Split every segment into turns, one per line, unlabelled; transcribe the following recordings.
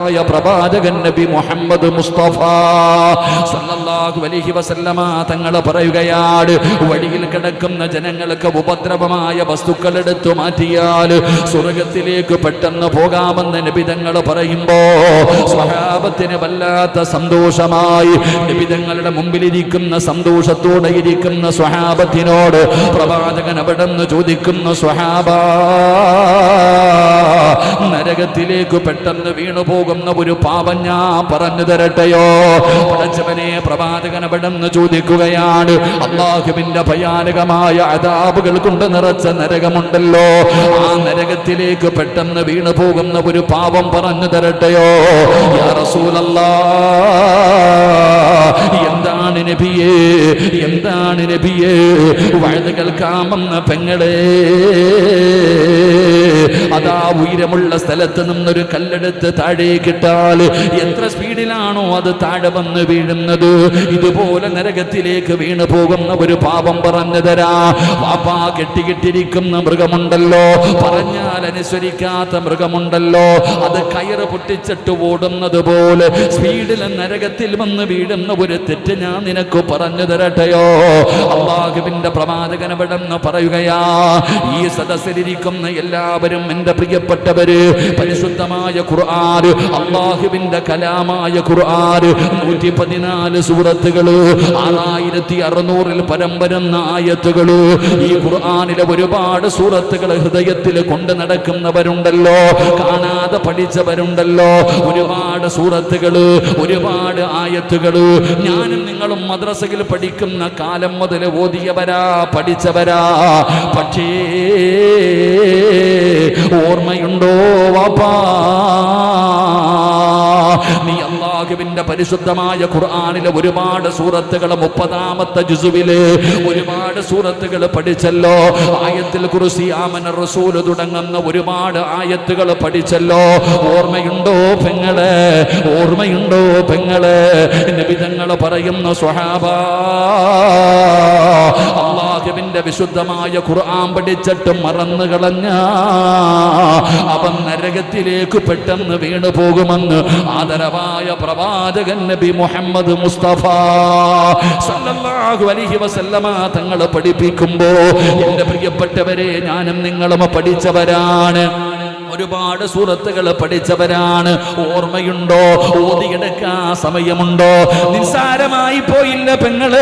ായ പ്രവാചകൻ നബി മുഹമ്മദ് മുസ്തഫ. സല്ലല്ലാഹു അലൈഹി വസല്ലമ തങ്ങൾ പറയുകയാണ് വഴിയിൽ കിടക്കുന്ന ജനങ്ങൾക്ക് ഉപദ്രവമായ വസ്തുക്കൾ എടുത്തു മാറ്റിയാൽ സ്വർഗത്തിലേക്ക് പെട്ടെന്ന് പോകാമെന്ന് നബി തങ്ങൾ പറയുമ്പോ സ്വഭാവത്തിന് വല്ലാത്ത സന്തോഷമായി. നബി തങ്ങളുടെ മുമ്പിലിരിക്കുന്ന സന്തോഷത്തോടെ ഇരിക്കുന്ന സ്വഹാബത്തിനോട് പ്രവാചകൻ അവിടെ നിന്ന് ചോദിക്കുന്നു സ്വഹാബ നരകത്തിലേക്ക് പെട്ടെന്ന് വീണു പോകുന്ന ഒരു പാപം ഞാൻ പറഞ്ഞു തരട്ടെയോ? പടച്ചവനെ പ്രവാചകൻ അവിടെന്ന് ചോദിക്കുകയാണ്. അള്ളാഹുവിന്റെ ഭയാനകമായ അതാപുകൾ കൊണ്ട് നിറച്ച നരകമുണ്ടല്ലോ. ആ നരകത്തിലേക്ക് പെട്ടെന്ന് വീണു പോകുന്ന ഒരു പാപം പറഞ്ഞു തരട്ടെയോ? എന്താണ് നബിയേ? എന്താണ് നബിയേ? വഴുതുകൾ കേൾക്കാമെന്ന പെങ്ങളെ. അതാ ഉയരമുള്ള സ്ഥലത്ത് നിന്നൊരു കല്ലെടുത്ത് താഴേക്കിട്ടാൽ എത്ര സ്പീഡിലാണോ അത് താഴെ വന്ന് വീഴുന്നത്? ഇതുപോലെ നരകത്തിലേക്ക് വീണു പോകുന്ന ഒരു പാപം പറഞ്ഞു തരാ. പാപ്പാ കെട്ടിക്കിട്ടിരിക്കുന്ന മൃഗമുണ്ടല്ലോ. പറഞ്ഞാൽ അനുസരിക്കാത്ത മൃഗമുണ്ടല്ലോ. അത് കയറ് പൊട്ടിച്ചിട്ട് ഓടുന്നത് പോലെ സ്പീഡിൽ നരകത്തിൽ വന്ന് വീഴുന്ന ഒരു തെറ്റ് ഞാൻ നിനക്ക് പറഞ്ഞു തരട്ടെയോ? അള്ളാഹുവിന്റെ പ്രവാചകനവിടെന്ന് പറയുകയാ ഈ സദസ്സിലിരിക്കുന്ന എല്ലാവരും പ്രിയപ്പെട്ടവര് പരിശുദ്ധമായ ഖുർആൻ അള്ളാഹുവിന്റെ കലാമായ ഖുർആൻ നൂറ്റി പതിനാല് സൂറത്തുകൾ ആറായിരത്തി അറുന്നൂറിൽ പരം വരുന്ന ആയത്തുകൾ ഈ ഖുർആാനിലെ ഒരുപാട് സൂറത്തുകൾ ഹൃദയത്തിൽ കൊണ്ട് നടക്കുന്നവരുണ്ടല്ലോ കാണാതെ പഠിച്ചവരുണ്ടല്ലോ. ഒരുപാട് സൂറത്തുകൾ ഒരുപാട് ആയത്തുകൾ ഞാനും നിങ്ങളും മദ്രസയിൽ പഠിക്കുന്ന കാലം മുതൽ ഓതിയവരാ പഠിച്ചവരാ. പക്ഷേ ഓർമ്മയുണ്ടോ വാപ്പാ? നീ അള്ളാഹുവിന്റെ പരിശുദ്ധമായ ഖുർആാനിലെ ഒരുപാട് സൂറത്തുകൾ മുപ്പതാമത്തെ ജുസുവിൽ ഒരുപാട് സൂറത്തുകൾ പഠിച്ചല്ലോ. ആയത്തിൽ കുറിസി ആമന റസൂൽ തുടങ്ങുന്ന ഒരുപാട് ആയത്തുകൾ പഠിച്ചല്ലോ. ഓർമ്മയുണ്ടോ പെങ്ങളെ? ഓർമ്മയുണ്ടോ പെങ്ങളെ? നബിതങ്ങൾ പറയുന്ന സ്വഹാബ അള്ളാഹുവിന്റെ വിശുദ്ധമായ ഖുർആൻ പഠിച്ചിട്ട് മറന്നു കളഞ്ഞ അവൻ നരകത്തിലേക്ക് പെട്ടെന്ന് വീണു പോകുമെന്ന് ആദരവായ പ്രവാചകൻ നബി മുഹമ്മദ് മുസ്തഫ സല്ലല്ലാഹു അലൈഹി വസല്ലമ തങ്ങൾ പഠിപ്പിക്കുമ്പോ എന്റെ പ്രിയപ്പെട്ടവരെ ഞാനും നിങ്ങളും പഠിച്ചവരാണ്. ഒരുപാട് സൂറത്തുകൾ പഠിച്ചവരാണ്. ഓർമ്മയുണ്ടോ? ഓതിയെടുക്കാൻ സമയമുണ്ടോ? നിസ്സാരമായി പോയില്ല പെങ്ങൾ.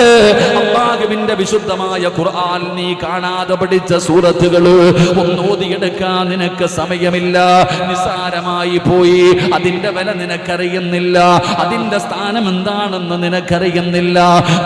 അള്ളാഹുവിന്റെ വിശുദ്ധമായ ഖുർആൻ നീ കാണാതെ പഠിച്ച സൂറത്തുകൾ ഒന്ന് ഓതിയെടുക്കാൻ നിനക്ക് സമയമില്ല. നിസ്സാരമായി പോയി. അതിന്റെ വില നിനക്കറിയുന്നില്ല. അതിന്റെ സ്ഥാനം എന്താണെന്ന് നിനക്കറിയുന്നില്ല.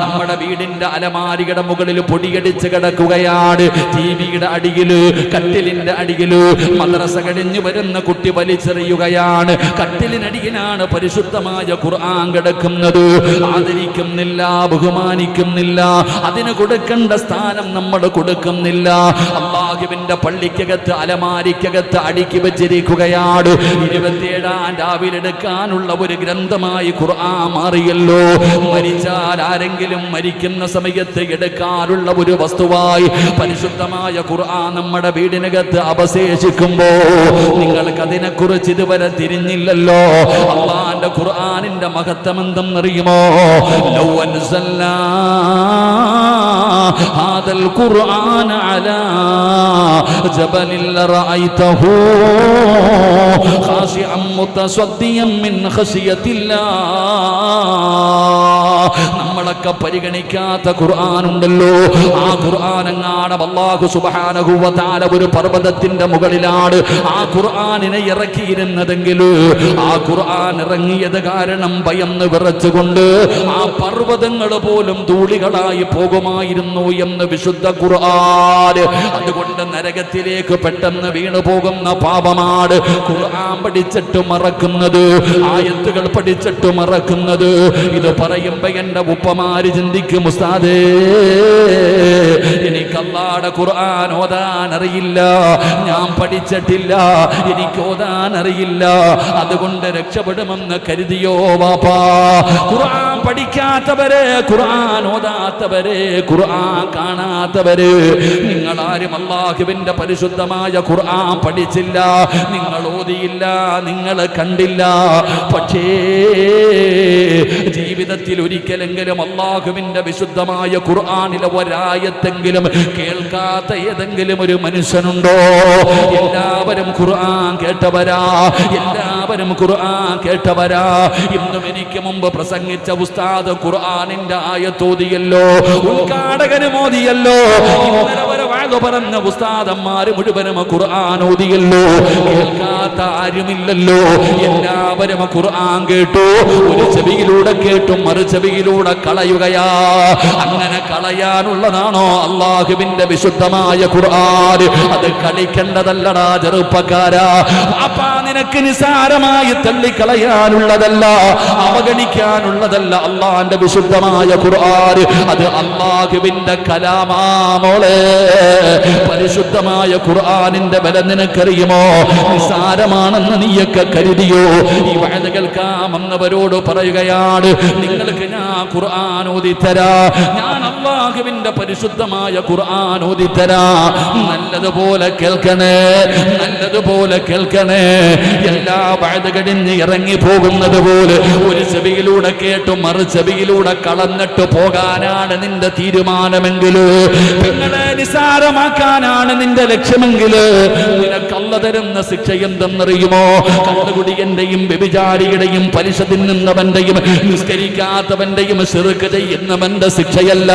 നമ്മുടെ വീടിന്റെ അലമാരിയുടെ മുകളിൽ പൊടിയടിച്ച് കിടക്കുകയാണ്. ടി വിയുടെ അടിയിൽ കട്ടിലിന്റെ അടിയിൽ മദ്രസ കഴിഞ്ഞു വരുന്ന കുട്ടി വലിച്ചെറിയുകയാണ്. കട്ടിലിനടിയിലാണ് പരിശുദ്ധമായ ഖുർആൻ കിടക്കുന്നത്. ആദരിക്കുന്നില്ല ബഹുമാനിക്കുന്നില്ല. അതിന് കൊടുക്കേണ്ട സ്ഥാനം നമ്മൾ കൊടുക്കുന്നില്ല. അള്ളാഹുവിന്റെ പള്ളിക്കകത്ത് അലമാരിക്കകത്ത് അടുക്കി വെച്ചിരിക്കുകയാണ്. ഇരുപത്തിയേഴാം രാവിലെ എടുക്കാനുള്ള ഒരു ഗ്രന്ഥമായി ഖുർആൻ മാറിയല്ലോ. മരിച്ചാൽ ആരെങ്കിലും മരിക്കുന്ന സമയത്ത് എടുക്കാനുള്ള ഒരു വസ്തുവായി പരിശുദ്ധമായ ഖുർആൻ നമ്മുടെ വീടിനകത്ത് അവശേഷിക്കുമ്പോ നിങ്ങൾക്ക് അതിനെക്കുറിച്ച് ഇതുവരെ തിരിഞ്ഞില്ലല്ലോ. അള്ളാന്റെ ഖുർആനിന്റെ മഹത്വം എന്തെന്നറിയുമോ ലൗ അൻസൽനാ هذا القرآن على جبل لرأيته خاشعا متصديا من خشية الله നമ്മളൊക്കെ പരിഗണിക്കാത്ത ഖുർആൻ ഉണ്ടല്ലോ ആ സുബ്ഹാനഹു വ തആല ഒരു പർവതത്തിന്റെ മുകളിലാണ് ആ ഖുർആനിനെ ഇറക്കിയിരുന്നതെങ്കിൽ ആ ഖുർആൻ ഇറങ്ങിയത് കാരണം ഭയന്ന് വിറച്ചുകൊണ്ട് ആ പർവതങ്ങൾ പോലും ധൂളികളായി പോകുമായിരുന്നു എന്ന് വിശുദ്ധ ഖുർആൻ. അതുകൊണ്ട് നരകത്തിലേക്ക് പെട്ടെന്ന് വീണു പോകുന്ന പാപമാണ് ഖുർആൻ പഠിച്ചിട്ട് മറക്കുന്നത് ആയത്തുകൾ പഠിച്ചിട്ട് മറക്കുന്നത്. ഇത് പറയുമ്പോ എന്റെ ഉപ്പമാര് ചിന്തിക്കും ഉസ്താദേ എനിക്ക് അല്ലാടെ ഖുർആൻ ഓതാൻ അറിയില്ല ഞാൻ പഠിച്ചിട്ടില്ല എനിക്ക് ഓതാൻ അറിയില്ല അതുകൊണ്ട് രക്ഷപ്പെടുമെന്ന് കരുതിയോ വാപ്പാ ഖുർആൻ പഠിക്കാത്തവരെ ഖുർആൻ ഓതാത്തവരെ ഖുർആൻ കാണാത്തവര് നിങ്ങൾ ആരും അള്ളാഹുവിന്റെ പരിശുദ്ധമായ ഖുർആൻ പഠിച്ചില്ല. നിങ്ങൾ ഓതിയില്ല നിങ്ങൾ കണ്ടില്ല. പക്ഷേ ജീവിതത്തിൽ ഒരിക്കലെങ്കിലും അള്ളാഹുവിന്റെ വിശുദ്ധമായ ഖുർആാനിലെ ഒരായത്തെങ്കിലും കേൾക്കാത്ത ഏതെങ്കിലും ഒരു മനുഷ്യനുണ്ടോ? എല്ലാവരും ഖുർആൻ കേട്ടവരാ എല്ലാവരും ഖുർആൻ കേട്ടവരാ. ഇന്നും എനിക്ക് മുമ്പ് പ്രസംഗിച്ച ഉസ്താദ് ഖുർആാനിന്റെ ആയത്തോതിയല്ലോ ഉദ്ഘാടകനും ഓതിയല്ലോ. വാഴ പറഞ്ഞ ഉസ്താദന്മാര് മുഴുവനും ഖുർആൻ ഓതിയല്ലോ. കേൾക്കാത്ത ആരുമില്ലല്ലോ. എല്ലാവരും ഖുർആൻ കേട്ടു. ഒരു ചെവിയിലൂടെ കേട്ടു മറു ചെവിയിലൂടെ കളയുകയാ. അങ്ങനെ കളയാനുള്ളതാണോ അള്ളാഹുവിന്റെ വിശുദ്ധമായ ഖുർആൻ? അത് കളിക്കേണ്ടതല്ലടാ ചെറുപ്പക്കാരാ. പാപ്പാ നിനക്ക് നിസാരമായി തള്ളിക്കളയാനുള്ളതല്ല അവഗണിക്കാനുള്ളതല്ല അള്ളാന്റെ വിശുദ്ധമായ ഖുർആൻ. അത് അള്ളാഹുവിന്റെ കലാമാമോളെ പരിശുദ്ധമായ ഖുർആാനിന്റെ ബല നിനക്കറിയുമോ? നിസാരമാണെന്ന് നീയൊക്കെ കരുതിയോ? ഈ വയത് കേൾക്കാമെന്നവരോട് പറയുകയാണ്. നിങ്ങൾക്ക് ഞാൻ ഖുർആൻ ഓതിത്തരാ. ഞാൻ അള്ളാഹുവിന്റെ പരിശുദ്ധമായ ഖുർആൻ ഓതിത്തരാ. നല്ലതുപോലെ കേൾക്കണേ നല്ലതുപോലെ കേൾക്കണേ. എല്ലാ വയത് കഴിഞ്ഞ് ഇറങ്ങി പോകുന്നത് പോലെ ഒരു ചെവിയിലൂടെ കേട്ടു മറു ചെവിയിലൂടെ കളഞ്ഞിട്ട് പോകാനാണ് നിന്റെ തീരുമാനമെങ്കിൽ. നിങ്ങളെ നിസാരമാക്കാനാണ് നിന്റെ ലക്ഷ്യമെങ്കിൽ. നിനക്കള്ള തരുന്ന ശിക്ഷ എന്തെന്നറിയുമോ? കള്ളുകുടിയന്റെയും വ്യഭിചാരിയുടെയും പലിശ തിന്നുന്നവന്റെയും നിസ്കരിക്കാത്തവന്റെയും ചെറുക്ക് ചെയ്യുന്നവന്റെ ശിക്ഷയല്ല.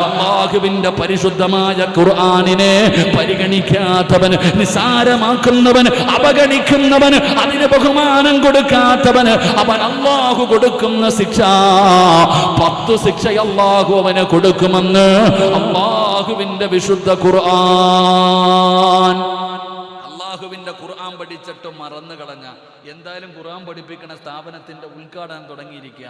അള്ളാഹുവിന്റെ പരിശുദ്ധമായ ഖുർആാനിനെ പരിഗണിക്കാത്തവൻ നിസാരമാക്കുന്നവൻ അവഗണിക്കുന്നവൻ അതിന് ബഹുമാനം കൊടുക്കാത്തവൻ അവൻ അള്ളാഹു കൊടുക്കുന്ന ശിക്ഷ പത്ത് ശിക്ഷ അള്ളാഹു അവന് കൊടുക്കുമെന്ന് അള്ളാഹുവിന്റെ വിശുദ്ധ ഖുർആൻ. അള്ളാഹുവിന്റെ ഖുർആൻ പഠിച്ചിട്ട് മറന്നു കളഞ്ഞ എന്തായാലും ഖുർആൻ പഠിപ്പിക്കുന്ന സ്ഥാപനത്തിന്റെ ഉദ്ഘാടനം തുടങ്ങിയിരിക്കുക.